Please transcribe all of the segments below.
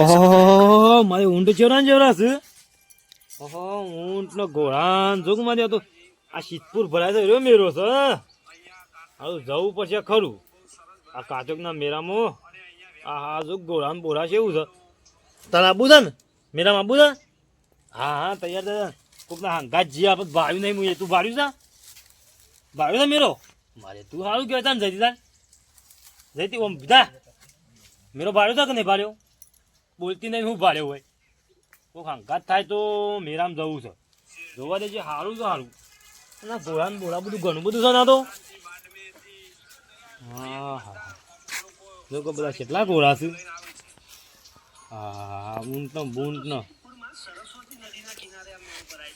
ઓહો, મારે ઊંટ ચોરા છે ઓહો ઊંટ નો ઘોડાન જોગ મારે તો આ શીતપુર ભરાય છે રહ્યો મેરો છે હવે જવું પડશે ખરું. આ કાચોક ના મેરામાં, આ હા જો ઘોડાન બોરા છે એવું છે. તારે આબુ છે ને? મેરામાં આબુ છે? હા હા, તૈયાર તૈયાર કોક ના હંગાત જી આપણે ભાવ્યું નહીં મુએ તું ભાડ્યું છે? ભાવ્યું છે મેરો? મારે તું સારું કહેતા ને જઈતી તાર જઈતી ઓમ, બીધા. મેરો ભાડ્યો છે કે નહીં ભાડ્યો બોલતી નહીં હું ભાડ્યો હોય. કોક હંકાત થાય તો મેરામ જવું છે. જોવા દેજે સારું છે સારું ના ને બોડા બધું ઘણું બધું છે ના તો. હા હા જો બધા કેટલા ઘોડા છે. હા ઊંટ ન બૂંટ ન.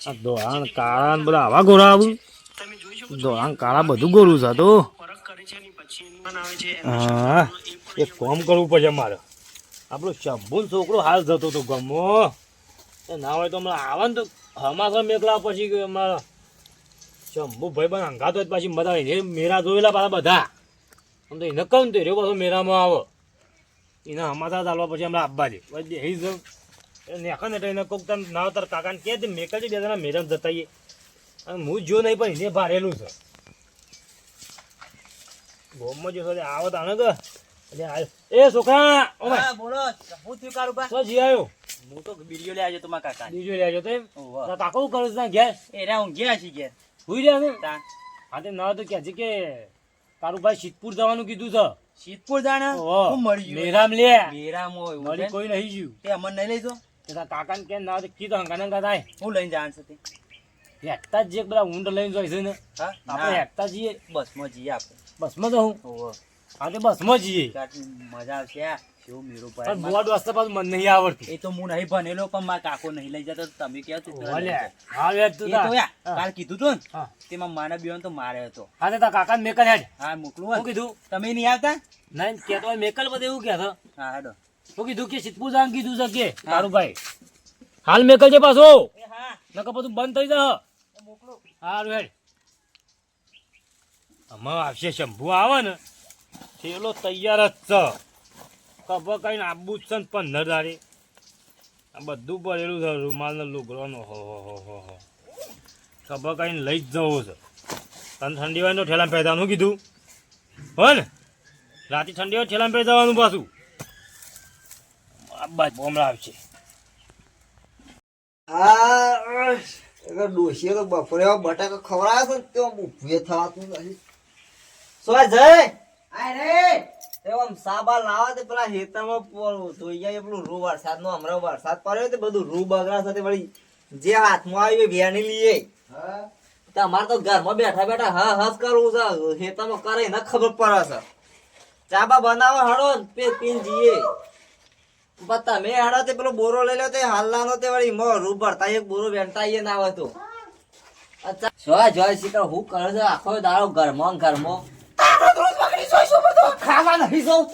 આ ધોળાણ કાળા ને બધા આવા ઘોડા આવું ધોળાણ કાળા બધું ગોરું છે તો. હા એક કામ કરવું પડશે મારે. આપણો શંભુન છોકરો હાલ જતો હતો ગમો. ના હોય તો હમણાં આવે ને તો હમાસા મેકલા પછી કે અમારા શંભુ ભાઈ પણ અંગાતો જ પાછી બધા એને મેરા જોયેલા પાછા બધા. આમ તો એને કહું તો રહ્યો પાછો મેરામાં આવો. એના હમાસા ચાલવા પછી હમણાં આપવા દે પછી એ જ નેખા ને એને કોક તમે ના તાર કાકાને કે મેકલજી બે જણા મેરામ જતા આવીએ. અને હું જો નહીં પણ એને ભારેલું છે. ગોમમાં જો સાથે આવો તાને તો એટલે આ- એ છોકરા ઓ બોલો. હું થયું કારુબા તો જી આવ્યો હું તો બીડીઓ લેવા જતો મારા કાકા બીજો લેજો તો એમ? ઓહો. તારા કાકા છે ઘેર? એ રા હું ગયા છી ઘેર. હુઈ રહ્યા છે તા. હા તે ના તો કે છે કે તારું સિદ્ધપુર જવાનું કીધું છે. શીતપુર જાણે? ઓહો. હું મળી ગયું. મેરામ લે. મેરામ હોય મળી કોઈ નહીં જ્યું તે અમને નહીં લઈ જો તે તારા કાકાને કે ના તો કીધું હંગા નંગા થાય. હું લઈને જાણ છે તે. હેકતા જ જે બધા ઊંડ લઈને છે ને. હા? આપણે ના, હેકતા જઈએ બસમાં જઈએ આપણે બસમાં તો હું તે બસમાં જઈએ. મજા આવશે કેવું મેરું ભાઈ. બોર્ડ વાસ્તે પાછું મને નહીં આવડતું. એ તો હું નહીં ભણેલો પણ મારા કાકો નહીં લઈ જતો તમે કે તો. હા તું તો. કાલ કીધું તું ને તેમાં મારા બેન તો મારે હતો. હા તો કાકા મેકલ હેડ. હા મોકલું હું કીધું? તમે નહીં આવતા? નહીં હોય મેકલ બધે એવું કહેતો હા હેડો. હું કીધું કે સિદ્ધપુર જવાનું કીધું છે કે? તારું ભાઈ. હાલ મેકલ છે પાછો. એ હા. નકર બધું બંધ થઈ જા. મોકલું હારું હેડ. આમાં આવશે શંભુ આવે ને. થેલો તૈયાર જ છે. ખબર કઈ આબુ જ છે ને પંદર દાડે. આ બધું ભરેલું છે રૂમાલ ને લુગડોનો. હો હો હો હો હો. ખબર કઈ લઈ જ જવો છે. તને ઠંડી હોય તો ઠેલા પહેરવાનું કીધું? હો ને? રાતે ઠંડી હોય ઠેલા પહેર જવાનું પાછું? આ બોમરા આવશે હા એટલે તો બપોરે બટાકા ખવડાવ્યા તો આમ ઊભું થવાતું નથી. સોય જય આમ સાબા લાવા તે પેલા હેતરમાં ધોઈ જાય પેલું રૂ વરસાદ નો હમણાં વરસાદ પડ્યો તે બધું રૂ બગડા સાથે વળી જે હાથમાં આવ્યું એ વેણી લઈએ. તમારે તો ઘરમાં બેઠા બેઠા હ હસ કરવું છે. હેતામાં કરે ને ખબર પડે છે. ચાબા બનાવો હળો પે પીન જીએ. પણ તમે હેડો તે પેલો બોરો લઈ લો તે હાલનાનો તે વળી મો રૂ ભરતા એક બોરો વેણતા ના હોય તો. અચ્છા. જોય જોય શીખર હું કરે છે આખો દાડો ઘરમાં ઘરમાં ખાવા નહીં જવું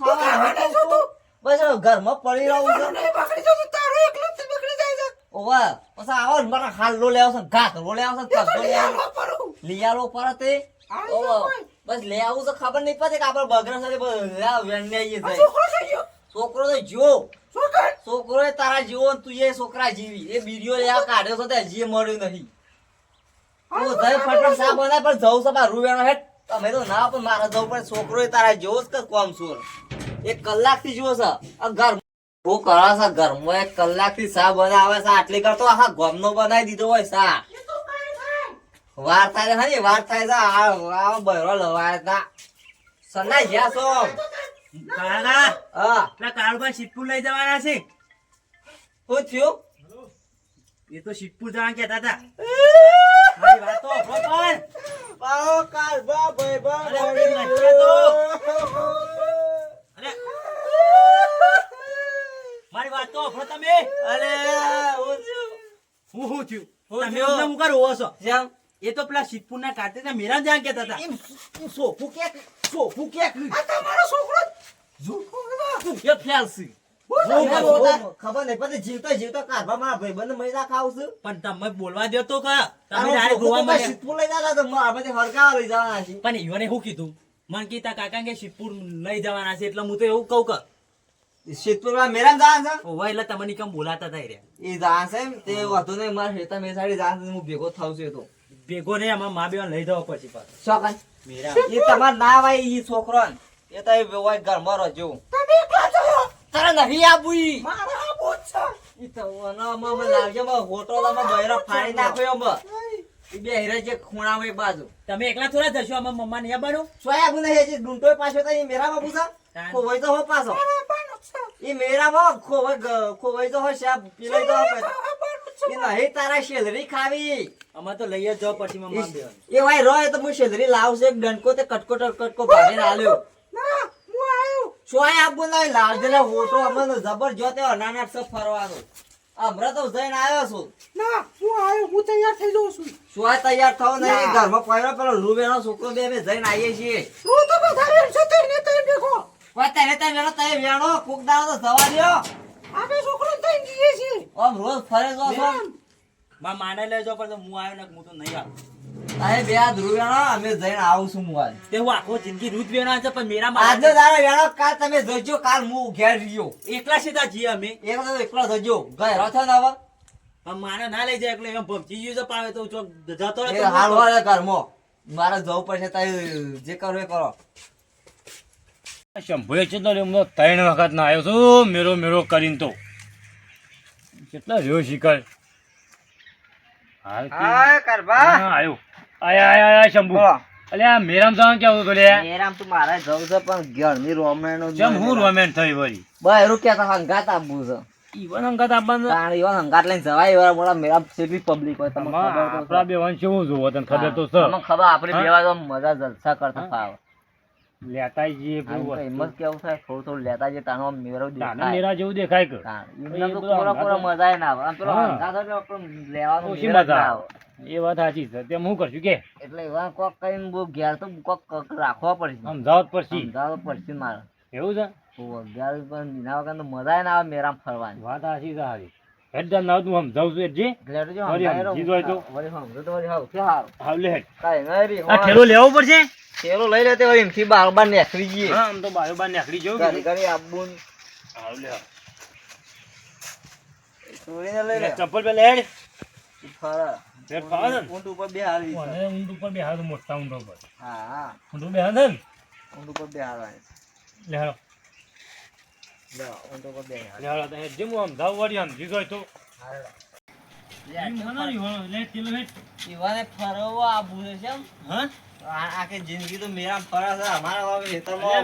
ખાવા નહીં જવું તું બસ ઘરમાં પડી રહું છું. ઓવા પછી આવો ને મારા હાલ લો લેવો છે ઘાત લો લેવો છે કસો લેવો લિયારો પર. તે ઓવા બસ લે આવું તો ખબર નહીં પડે કે આપણે બગરા સાથે આવીએ છે છોકરો તો જો છોકરો? એ તારા જીવો ને તું એ છોકરા જીવી. એ બીડીઓ લેવા કાઢ્યો છે તે હજી મળ્યું નહીં. તું ધર ફટફટ સા બનાય પણ જવું છે મારું વેણો હેઠ. તમે તો ના પણ મારા તો પણ છોકરો તારા જોવો કે કોમ સુર એક કલાકથી જોવો છે. આ ઘર હું કરા છે ઘરમાં એક કલાકથી સા બનાવે છે. આટલી કરતો આખા ગોમનો બનાવી દીધો હોય સા. વાર થાય છે વાર થાય છે. આ બહેરો લવાય તા સના જ્યાં છો? હા. પેલા લઈ જવાના છે. શું થયું? એ તો શીતપુર જવા કહેતા હતા. મારી વાત તો સાંભળો પણ. પાઓ કાલબા ભાઈબા અરે, મળી તો. અરે. મારી વાત તો સાંભળો તમે. અરે હું? હું હું તમે થયું? અમને મુકા રોવો છો. જેમ? એ તો પેલા શીતપુર ના કાઢતે મેરા જ્યાં કેતા હતા. સોફું ક્યાંક? સોફું ક્યાંક? આ તમારો છોકરો એ ફેલસી ખબર નહીં પછી જીવતો જીવતો કાઢવા મારા ભાઈબંધ ખાવ છું. પણ તમે બોલવા દો તો કા તમે ડાયરેક્ટ લઈ જતા તો મારા પછી લઈ જવાના છે પણ ઈવને શું કીધું? મને કીધા કાકા કે લઈ જવાના છે એટલે હું તો એવું કહું કે શીતપુરમાં મેરામ જવાનું છે? ઓવા એટલે તમને કેમ બોલાતા એ રહ્યા. એ જાણશે એમ? તે વાંધો નહીં મારે હેતા મેસાડી જાણશે હું ભેગો થાવ છું તો. ભેગો નહીં અમાર મા બેવા લઈ જવો પછી પાછો. શોકન મેરા એ તમાર ના ભાઈ ઈ છોકરો ને એ તો એ ઘરમાં રહેજો તારે નહીં આબુ ઈ ઈ તો વનામાં મને લાગે માં હોટલામાં બહેરા ફાડી નાખ્યો એમ ઈ બે હીરા જે ખૂણામાં એક બાજુ. તમે એકલા થોડા જશો આમાં મમ્મા નહીં આવવાનું? સોયા આબુ નહીં હજી ડુંટોય પાછો તો ઈ મેરામાં પૂછા ખોવાઈ તો હો પાછો. ઈ મેરામાં ખોવાઈ ગ- ખોવાઈ તો હો શાપ પીલાઈ તો ઈ નહીં તારા શેલરી ખાવી. આમાં તો લઈ જ જાઓ પછી મમ્મા એ ભાઈ રોય તો હું શેલરી લાવશે એક ડંકો તે કટકો કટકો ભાગીને આલ્યો. ચોય આપવું નહીં? લાલજને હોટો અમને જબરજસ્ત એવો નાના ફરવાનો. હમણાં તો જઈને આવ્યો છું. ચોય તૈયાર થવો નહીં? ઘરમાં પડ્યો પેલો લુબેનો છોકરો બે બે જઈને આવીએ છીએ. કોઈ તને તને વેલો તને વેણો કોક દાડો તો જવા દ્યો. આમ રોજ ફરે જો છો. માં માને લેજો પણ હું આવ્યો ને હું તો નહીં આવું. તારે બે હાથ રૂવેણો અમે જઈને આવું હું આજ તે હું આખો જિંદગી રૂત બેના છે પણ મેરા આજનો માં વેણો કાલ તમે જોજો કાલ હું ઘેર રહ્યો. એકલા સીધા જીએ અમે. એકલો તો એકલો જજો. ઘેર છો ને હવે? પણ ના લઈ જાય એટલે એમ ભમચી ગયું છે પાવે તો ચોક જતો રહે હાલ વાળે ઘરમાં. મારે જવું પડશે તારે જે કરો એ કરો. શંભુએ કેટલો રહ્યો હું ત્રણ વખત ના આવ્યો છું મેરો મેરો કરીને તો. કેટલા રહ્યો શિકાર. હા, આવ્યો. આયા આયા આયા શંભુ. મેરામ કેવું હતું લે? મેરામ તો મારે જવું છે પણ ઘરની રોમેનો જેમ હું રોમેન્ટ થઈ વળી? કે કેતા હંગાત આપવું છે. ઈવન અંગત આપવાનું? કારણ ઈવન હંગાત લઈને જવાય એવા મેરામ જેટલી પબ્લિક હોય તમને ખબર તો છે. બે વંશ કેવું જોવો તને ખબર તો છે. તમને ખબર આપણે બેવા તો મજા જલસા કરતા ફાવે લેતા જઈએ તો. હિંમત કેવું થાય થોડું થોડું લેતા જે તાનો મેરો તાને મેરા જેવું દેખાય કે. એમને તો કોરા કોરા મજા ના આવે. આમ પેલો અંધાધર હોય લેવાનો ઓછી મજા આવે. એ વાત સાચી છે. તેમ હું કરશું કે? એટલે એવા કોક કઈ બહુ ઘેર તો કોક રાખવા પડશે. સમજાવત પડશે. સમજાવત પડશે મારે. એવું છે? ઓ અગિયાર પણ એના વગર તો મજા ના આવે મેરામ ફરવાની. વાત સાચી છે હારી હેડ જાન ના તું સમજાવું છું જો. જોય તો. વળી સમજો તો. વળી હાવ, હારું? લે હેડ. આ. ઠેલો લેવો પડશે? થેલો લઈ લેતે વળી એમથી બાર બાર નીકળી જઈએ. હા આમ તો બાર બાર નીકળી જવું કરી કરી આબુન. હાવ લે. ચોરીને લઈ લે. ચપ્પલ પે લે હેડ ફરે. હેડ ફાવે ઊંટ ઉપર બે છે. ઓને ઊંટ ઉપર બે હાલ મોટા ઊંટ ઉપર. હા હા. ઊંટ ઉપર છે ને? ઊંટ ઉપર બે હાર લે હાલો. જિંદગી તો ફરે છે અમારા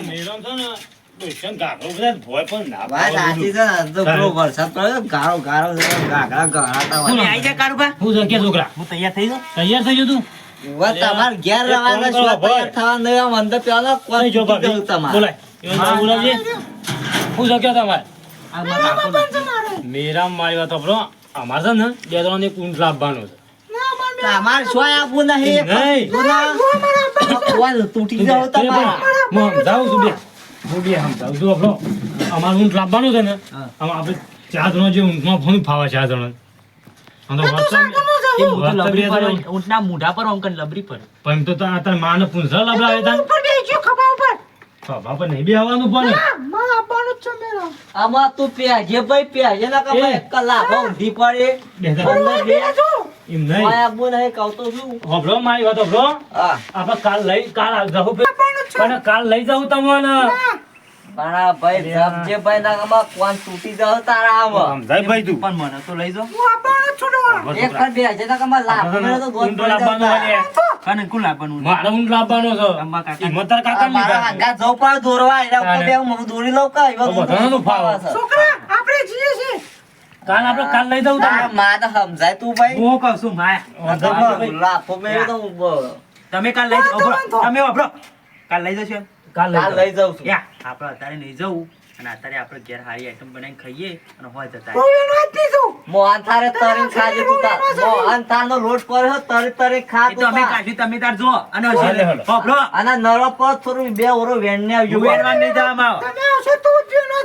મેરામ છે ને તૈયાર થઈ જાઉં તૈયાર થઈ ગયો તું તમારે ઘેર રહેવાના થવા નહીં, અંદર પેલા. બોલાય. છે કે તમારે. મેરા મારા વાત આપણો અમારે છે ને બે ત્રણની કુંડ લાવવાનો છે. તમારે શું આપવું નહીં? નહીં. તૂટી જાવ તે પણ તમારા? હું સમજાવું છું બે. હું બે સમજાવું છું આપણો અમારે ઊંટ લાવવાનું છે ને આમાં આપણે ચાર જણો જે ઊંટમાં ફોન ફાવે ચાર ત્રણ- ઊંટના મૂઢા પર ઓમ લબરી પર. પણ એમ તો તાર તાર માને પૂંછડા લાવડાવે તાર ખભા પર નહીં બેહવાનું પણ આમાં તું પ્યાજે ભાઈ પ્યાજે ના કે ભાઈ કલાક ઊંધી પડે. બેહતા બે. એમ નહીં. કોઈ આપવું નહીં કહું તો શું મારી વાત સાંભળો હા. આપણે કાલ લઈ કાલ જાઉં પણ કાલ લઈ જાઉં તમને. પણ ભાઈ જપજે ના આમાં કોણ તૂટી જાવ તારા આમાં. સમજાય ભાઈ તું. પણ મને તો લઈ એક લાભ તો કાને કોણ મારે છે. કાકા. કાકા મારા હાંગા દોરવા. ઉપર બે હું દોરી લઉં કે? એવા તો બધાનું ફાવે. કાલ આપણે કાલ લઈ દઉં તારા માને સમજાય તું ભાઈ. હું કહું છું માયા તો તો તમે કાલ લઈ તમે વાપરો કાલ લઈ જશો? કાલ લઈ જાઉં. છું. આપણે અત્યારે નહીં જવું અને અત્યારે આપણે ઘેર હારી આઈટમ બનાવીને ખાઈએ અને હોય જતા મોહન થારે તરીને ખાજે તું તાર. મોહન થારનો લોટ કર્યો તરી તરી ખા તું અમે તાર. તમે તાર જો અને. વાપરો અને નરો પર થોડું બે ઓરો વેણને આવજો. યુએનમાં નહીં જવામાં આવો.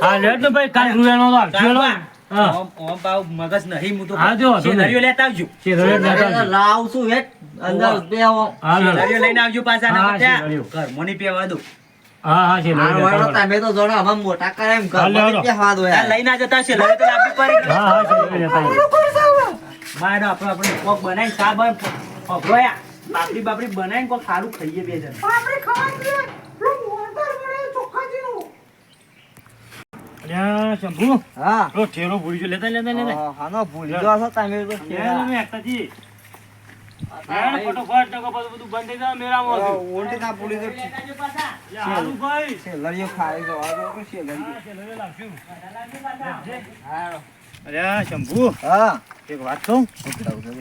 હા લેટ ને ભાઈ કાલ રૂયાનો તો આપજો લો. ઓમ- ઓમ પાવ મગજ નહીં હું તો હા, જો, જો લેતા આવજો. તે લેતા આવજો. લાવ છું હેટ અંદર બે હા લે. લઈને આવજો પાછા હા, ના ત્યાં શેનારીઓ. ઘરમાં નહીં દઉં. હા હા છે તમે તો જોડો અમાર મોટા કરે એમ ઘરમાં હાલે, હાલો. ક્યાં વાત હોય આ જતા છે લઈ તો લાવવી પડે હા હા છે લઈ જતા આપણે આપણે કોક બનાવીને ચા બન અભરોયા બાપડી બાપડી બનાવીને કોક સારું ખાઈએ બે જણ. અલ્યા શંભુ. હા. પેલો ઠેલો ભૂલી ગયો. લેતા લેતા લેતા. હા, હાનો ભૂલી ગયો તમે તો ફટોફટ પાછું બધું બંધ થઈ જાય મેરામાં ઓલટી ના ભૂલી ગયો લે હારુભાઈ. છેલ્લરીઓ ખાઈ ગયો આ તો છેલ્લરીઓ. હા, છે, લઈ લાવશું. હા અલ્યા શંભુ. હા. એક વાત કહું?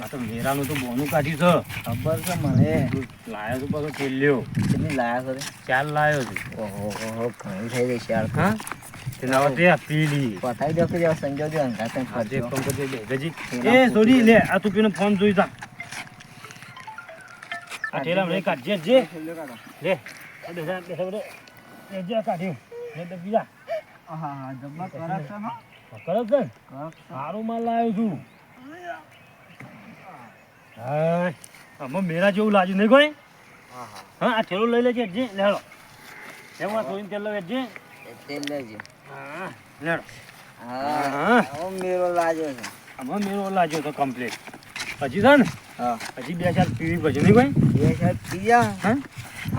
આ તો મેરાનું તો બોનું કાઢ્યું ખબર છે મને. છે લાયો તો પાછો ઠેલ્યો કેટલી લાયા છો ચાલ લાયો છે. ઓહો ઓહો ઘણી થઈ ગઈ છે હા? તેના વચ્ચે આ પીલી પતાવી દો કે જેવા સંજોગ છે અંગા તેમ આજે ફરજો. ફોન કરજે. બે ગજી એ સોરી લે આ તું પેલો ફોન જોઈ જા. આ ઠેલા રે કાઢજે જે. લે આ બેઠા બેઠા બેઠા જે કાઢ્યું લે તો બીજા હા હા જબ્બા કરાક છે હો. કરો છે? ને? કરાક. સારું માલ લાવ્યો છું. હાય. આમાં મેરા જેવું લાગ્યું નહીં કોઈ? હા હા હા આ ઠેલો લઈ લેજે જે. લેડો એમાં થોડી તેલ લઈ લેજે. એ તેલ લેજો. હા લેડો હા હા. મેરો લાગ્યો છે. આમાં મેરો લાગ્યો તો કમ્પ્લીટ હજી છે ને? હા હજી બે ચાર પીવી પછી નહીં ભાઈ? બે સાહેબ પીયા? હા?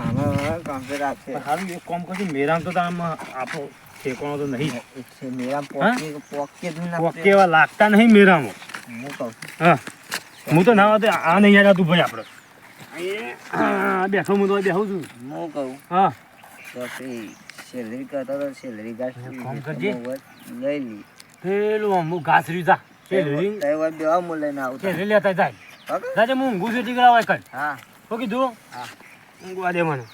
આમાં કમ્પ્લીટ આપશે સારું એક કામ કરજો મેરામ તો આમ આપો ઠેકાણો તો નહીં. મેરામ મેરા પોકે પોકે એવા લાગતા નહીં મેરામાં. હું કહું હા. હું તો ના હોતે આ નહીં યાદ હતું ભાઈ આપણે બેઠો હું તો બેહું છું. હું કહું? હા. તો સેલરી કરતા તો સેલરી ગાસ કામ કરજે. લઈ લી પેલું અમુક ઘાસ આવું કે લેતા જાય. જાજે હું ઊંઘું છું ટીકડા હોય કઈ. હા. તો કીધું? હા. ઊંઘવા દે મને.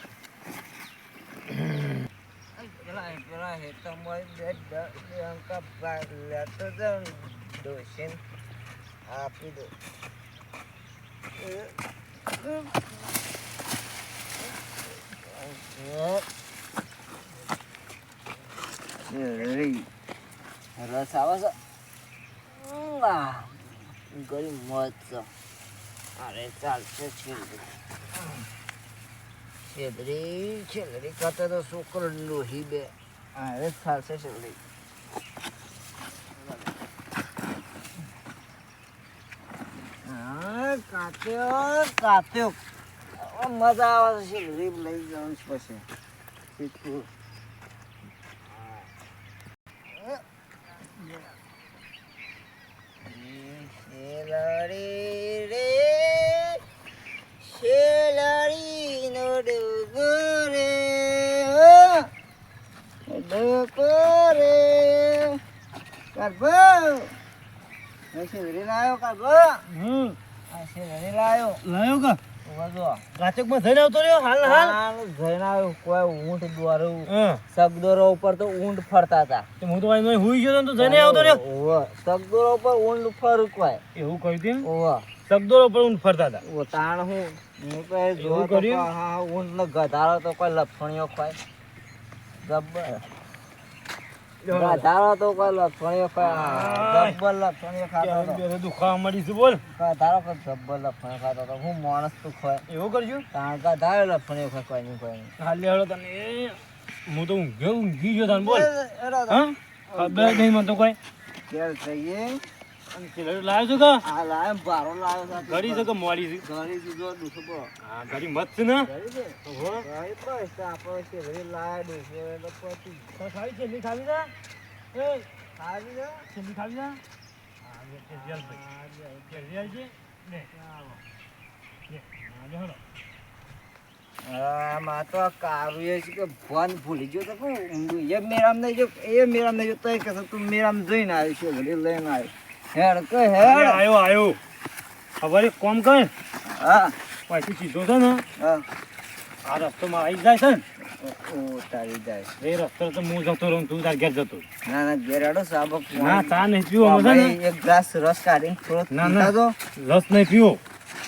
આપી દો રસ આવે છે? ગરી મોજ છે. અરે ચાલશે છેલ્લી છેલ્લી છેલ્લી કરતા તો છોકરો લોહી બે. અરે ચાલશે હા કાત્યો કાત્યો મજા આવે છે છેલ્લી લઈ જવાનું પછી શીખવું. શેલરી રે શેલરી નો ડુગો રે ડુગો રે કરભો. આ લાયો કરભો. હમ. આ શેલરી લાયો. લાયો કા? વધો કાચકમાં થઈને આવતો રહ્યો? હાલ હાલ. હાલ. જઈને આવ્યો. કોઈ ઊંટ દોરું. સગદોરો ઉપર તો ઊંટ ફરતા હતા તો હું તો અહીં હુઈ ગયો તો જઈને આવતો રહ્યો? ઓવો સગદોરો ઉપર ઊંટ ફરું કોઈ. એવું કહી તેમ ઓવો સગદોરો ઉપર ઊંઘ ફરતા હતા ઓ તાણ હું. હું તો એ જોયો ઊંટ ને ગધાડો તો કોઈ લફણીઓ ખાય જબ્બર ગધાડો તો કોઈ લફણીઓ જબ્બર લફણીઓ ખાતો દુખાવા મળી છે બોલ ગધાડો કોઈ જબ્બર લફણીઓ ખાતો હતો હું માણસ તું ખોય એવું કરજો તાણ ગધાડો લફણીઓ ખાય કોઈ નહીં કોઈ નહીં હાલ લેવડો તને હું તો ઊંઘ્યો ઊંઘી ગયો તને બોલ તો હા ખબર નહીં મને તો કોઈ સિલેન્ડર લાવ્યો છું કા? આ લાયો બારો લાયો સાથે ઘડી છે કે મોડી છે? ઘડી દીધો દુસરો હા ઘડી મત છે ને? ઘડી દે ઓહો. ઘડી પૈસા આપણો છે ઘડી લાયો દુસરો એટલે પછી. તો ખાવી ખાવી છે? એ છેલ્લી ખાવી છે? હા લે, છેલ્લી હાલ ભાઈ. છેલ્લી હાલજે. લે. લે. હા, લે હેડો. આમાં તો કાવ્ય છે કે ભગવાન ભૂલી ગયો તો એ મેરામ નહીં જો એ મેરામ નહીં જો તો કે તું મેરામ જોઈને આવ્યો છે ઘડી લઈને આવ્યો. હેડ કે હેડ. આયો આયો. ખબર કોમ કર. હા. પછી સીધો છે ને. હા. આ રસ્તોમાં આવી જાય છે ને. ઓ તારી જાય. એ રસ્તો તો હું જતો રહું તું તાર ઘેર જતો ના ના ઘેર આડો સાબક ના ચા નહીં પીવો મજા ને? એક ગ્લાસ રસ કાઢીને થોડો ના, ના. તો. રસ નહીં પીવો.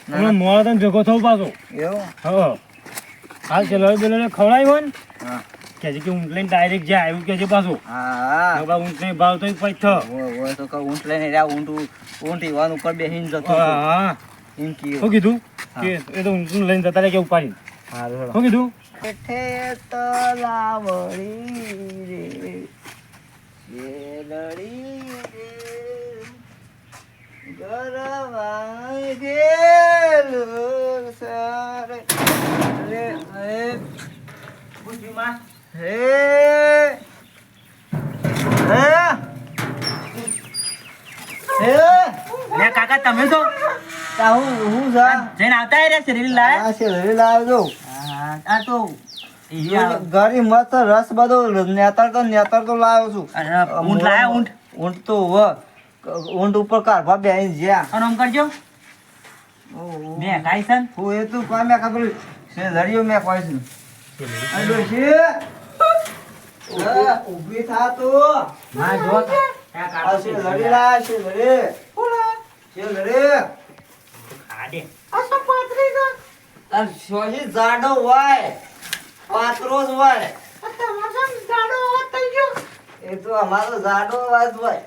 ના, તમે મોડા તને ભેગો થવું પાછો. એવું? હા. હાલ ચલો બેલો ખવડાવી હોય ને. હા. કે છે કે ઊંટ લઈને ડાયરેક્ટ જાય એવું કે છે પાછું. હા. હવે ઊંટ ને ભાવ તો પછી થો ઓય તો કહું ઊંટ લઈને રહ્યા ઊંટ ઊંટ ઈવાન ઉપર બેસીને જતો. હા એમ કીધું. શું કીધું? કે એ તો ઊંટ લઈને જતા રહ્યા કે ઉપાડી હારું હેડો. શું કીધું? હેઠે તલાવડી રે શેલડી રે ગરવાઈ ગયેલું સરે રે હે બુદ્ધિમાં હે હે હે લે કાકા તમે તો તા હું હું છે જઈને આવતા રે શરીર લાય આ છે લઈ લાવજો આ તો ગરી મત રસ બધો નેતર તો નેતર તો લાવ્યો છું. ઊંટ લાયા ઊંટ? ઊંટ તો વ ઊંટ ઉપર કાઢવા બેસી જ્યાં. અને કરજો. બે કાઈસન હું એ તું કોઈ મેં ખબર છે? લડ્યો મેં કોઈ છું છે. ઊભી. થા તો. હા જો. આ છે લડી લા છે લડી છે લડી હા શોહી જાડો હોય પાતરો જ હોય. એ તો અમારો જાડો અવાજ હોય.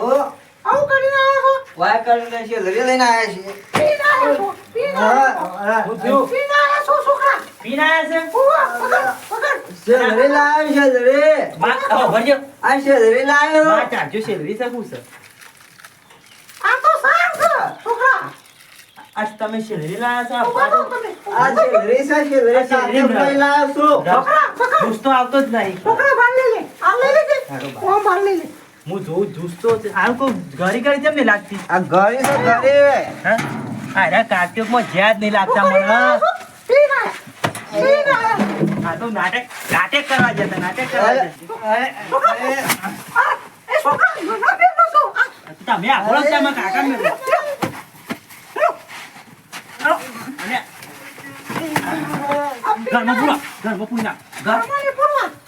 હો વાય કરીને છે? લડી લઈને આવ્યા છે. હા, છે? પીને આયા છે છે? લડી લાવ્યો છે. લડી માં ખાવા ભરજો આ છે? માં ચાલજો શેરડી છે શું છે આજ તમે શેરડી લાયા છો આ પાછો આ છે લડી છે. છે લડી સાથે ભાઈ લાવ્યો છું જૂસ તો આવતો જ નહીં. હું જોઉં જૂસ તો આવું કોઈ ઘરી ઘરી કેમ નહીં લાગતી? આ ઘરે તો ઘરે હા. અરે કાર્તિકમાં જ્યાં જ નહીં લાગતા મને. આ તો નાટક નાટક કરવા જતા નાટક કરવા જતા. તમે આપણો જ તમે કાકા મેળવો અને ઘરમાં પૂરા ઘરમાં પૂરી ના ઘર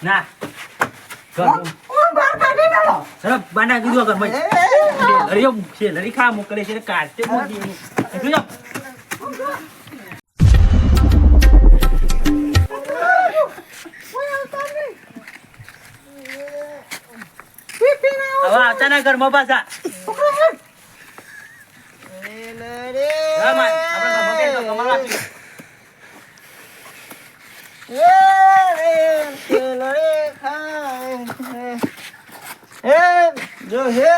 ના ઘર સરસ બાના કીધું ઘરમાં શેલરીઓ શેલરી ખા મોકલે છે કાર્તિક મોદી જોજો હવે આવતા ના ઘરમાં પાછા જો હે